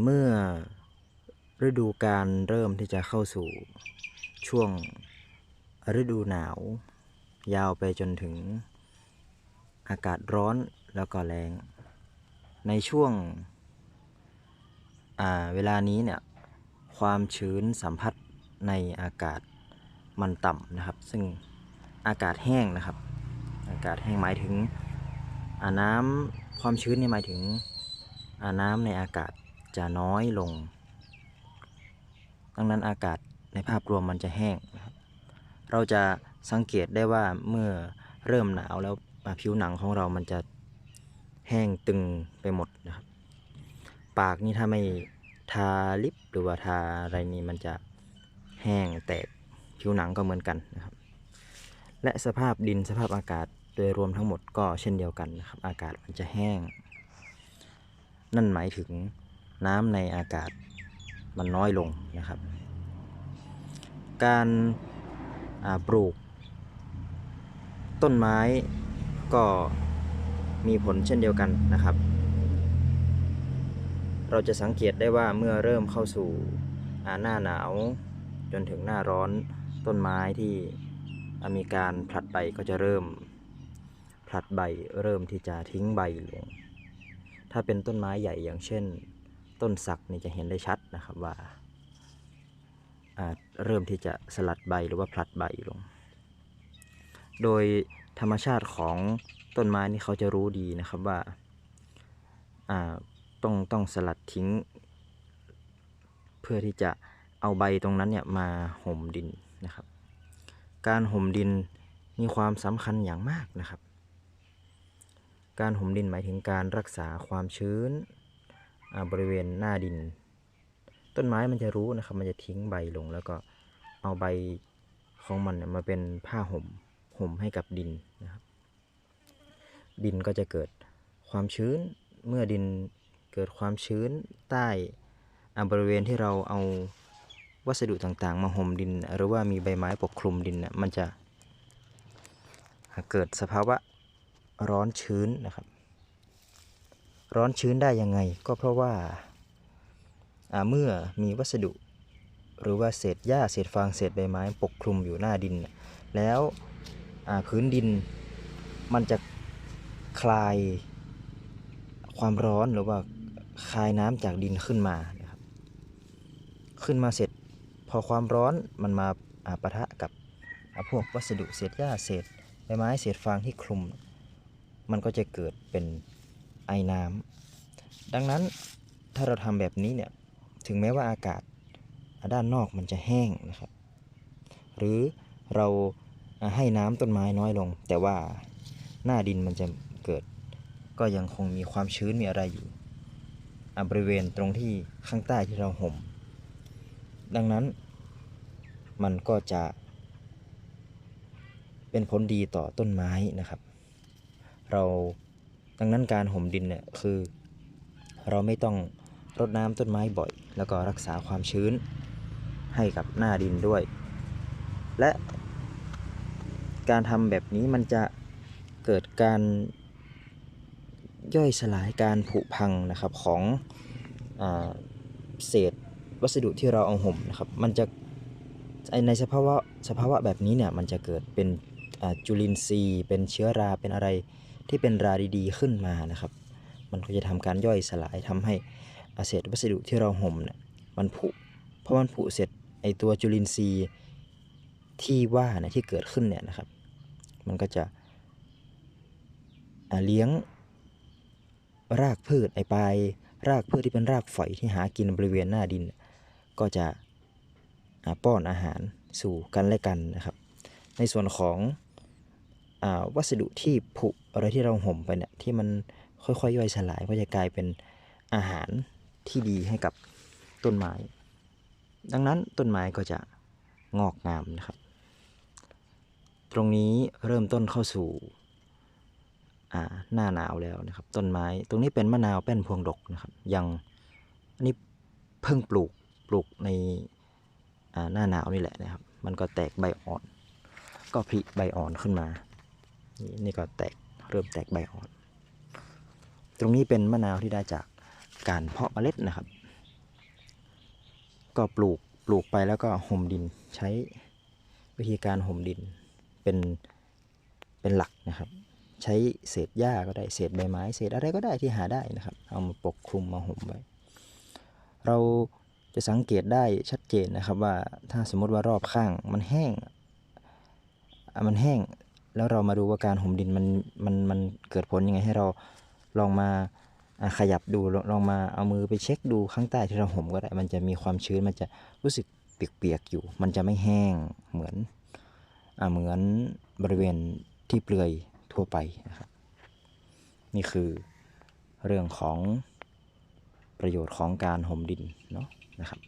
เมื่อฤดูการเริ่มที่จะเข้าสู่ช่วงฤดูหนาว ยาวไปจนถึงอากาศร้อนแล้วก็แรง ในช่วงเวลานี้เนี่ยความชื้นสัมผัสในอากาศมันต่ำนะครับ ซึ่งอากาศแห้งนะครับ อากาศแห้งหมายถึงน้ำความชื้นนี่หมายถึงน้ำในอากาศ จะน้อยลง ดังนั้นอากาศในภาพรวมมันจะแห้งนะครับเราจะสังเกตได้ว่าเมื่อเริ่มหนาวแล้วผิวหนังของเรามันจะแห้งตึงไปหมดนะครับ ปากนี่ถ้าไม่ทาลิปหรือว่าทาอะไรนี่มันจะแห้งแตกผิวหนังก็เหมือนกันนะครับ และสภาพดินสภาพอากาศโดยรวมทั้งหมดก็เช่นเดียวกันนะครับ อากาศมันจะแห้ง นั่นหมายถึง น้ำในอากาศมันน้อยลงนะครับ การปลูก ต้นไม้ก็มีผลเช่นเดียวกันนะครับ เราจะสังเกตได้ว่าเมื่อเริ่มเข้าสู่หน้าหนาวจนถึงหน้าร้อนต้นไม้ที่มีการผลัดใบก็จะเริ่มผลัดใบเริ่มที่จะทิ้งใบลง ถ้าเป็นต้นไม้ใหญ่อย่างเช่น ต้นสักนี่จะเห็นได้ชัดนะครับว่าเริ่มที่จะสลัดใบหรือว่าผลัดใบลง โดยธรรมชาติของต้นไม้นี่เขาจะรู้ดีนะครับว่าต้องต้องสลัดทิ้ง เพื่อที่จะเอาใบตรงนั้นเนี่ยมาห่มดินนะครับ การห่มดินมีความสำคัญอย่างมากนะครับ การห่มดินหมายถึงการรักษาความชื้น บริเวณหน้าดิน ต้นไม้มันจะรู้นะครับ มันจะทิ้งใบลง แล้วก็เอาใบของมันมาเป็นผ้าห่มห่มให้กับดินนะครับ ดินก็จะเกิดความชื้นเมื่อดินเกิดความชื้นใต้อ่าบริเวณที่เราเอาวัสดุต่างๆ มาห่มดิน หรือว่ามีใบไม้ปกคลุมดินนี่ยมันจะเกิดสภาวะร้อนชื้นนะครับ ร้อนชื้นได้ยังไง ก็เพราะว่าเมื่อมีวัสดุ หรือว่าเศษหญ้าเศษฟางเศษใบไม้ปกคลุมอยู่หน้าดิน แล้วพื้นดินมันจะคลายความร้อนหรือว่าคลายน้ำจากดินขึ้นมานะครับขึ้นมาเสร็จพอความร้อนมันมาอาปะทะกับพวกวัสดุเศษหญ้าเศษใบไม้เศษฟางที่คลุม มันก็จะเกิดเป็น ไอน้ำดังนั้นถ้าเราทำแบบนี้เนี่ยถึงแม้ว่าอากาศด้านนอกมันจะแห้งนะครับ หรือเราให้น้ำต้นไม้น้อยลง แต่ว่าหน้าดินมันจะเกิด ก็ยังคงมีความชื้นมีอะไรอยู่อบริเวณตรงที่ข้างใต้ที่เราห่ม ดังนั้นมันก็จะเป็นผลดีต่อต้นไม้นะครับ เรา ดังนั้นการห่มดินเนี่ยคือ เราไม่ต้องรดน้ำต้นไม้บ่อย แล้วก็รักษาความชื้นให้กับหน้าดินด้วย และการทำแบบนี้มันจะเกิดการย่อยสลายการผุพังนะครับของอเศษวัสดุที่เราเอาห่มนะครับ มันจะในสภาวะสภาวะแบบนี้เนี่ยมันจะเกิดเป็นจุลินทรีย์ เป็นเชื้อราเป็นอะไร ที่เป็นราดีๆขึ้นมานะครับ มันก็จะทำการย่อยสลายทำให้อาเศษวัสดุที่เราห่มเนี่ยมันผุเพราะมันผุเสร็จไอตัวจุลินทรีย์ที่ว่าเนี่ยที่เกิดขึ้นเนี่ยนะครับ มันก็จะเลี้ยงรากพืชไอปลายรากพืชที่เป็นรากฝอยที่หากินบริเวณหน้าดิน ก็จะป้อนอาหารสู่กันและกันนะครับ ในส่วนของ วัสดุที่ผุอะไรที่เราห่มไปเนี่ยที่มันค่อยๆย่อยสลายก็จะกลายเป็นอาหารที่ดีให้กับต้นไม้ ดังนั้นต้นไม้ก็จะงอกงามนะครับ ตรงนี้เริ่มต้นเข้าสู่อ่าหน้าหนาวแล้วนะครับ ต้นไม้ตรงนี้เป็นมะนาวแป้นพวงดกนะครับ ยังอันนี้เพิ่งปลูกปลูกในอ่าหน้าหนาวนี่แหละนะครับ มันก็แตกใบอ่อน ก็ผลิใบอ่อนขึ้นมา นี่นี่ก็แตกเริ่มแตกใบอ่อน ตรงนี้เป็นมะนาวที่ได้จากการเพาะเมล็ดนะครับ ก็ปลูกปลูกไปแล้วก็ห่มดินใช้วิธีการห่มดินเป็นเป็นหลักนะครับ ใช้เศษหญ้าก็ได้เศษใบไม้เศษอะไรก็ได้ที่หาได้นะครับ เอามาปกคลุมมาห่มไว้ เราจะสังเกตได้ชัดเจนนะครับว่าถ้าสมมติว่ารอบข้างมันแห้งอะมันแห้ง แล้วเรามาดูว่าการห่มดินมันมันมันเกิดผลยังไงให้เราลองมาขยับดูลองมาเอามือไปเช็คดูข้างใต้ที่เราห่มก็ได้ มันจะมีความชื้นมันจะรู้สึกเปียกๆอยู่ มันจะไม่แห้งเหมือนอเหมือนบริเวณที่เปลือยทั่วไปนะครับนี่คือเรื่องของประโยชน์ของการห่มดินเนาะนะครับ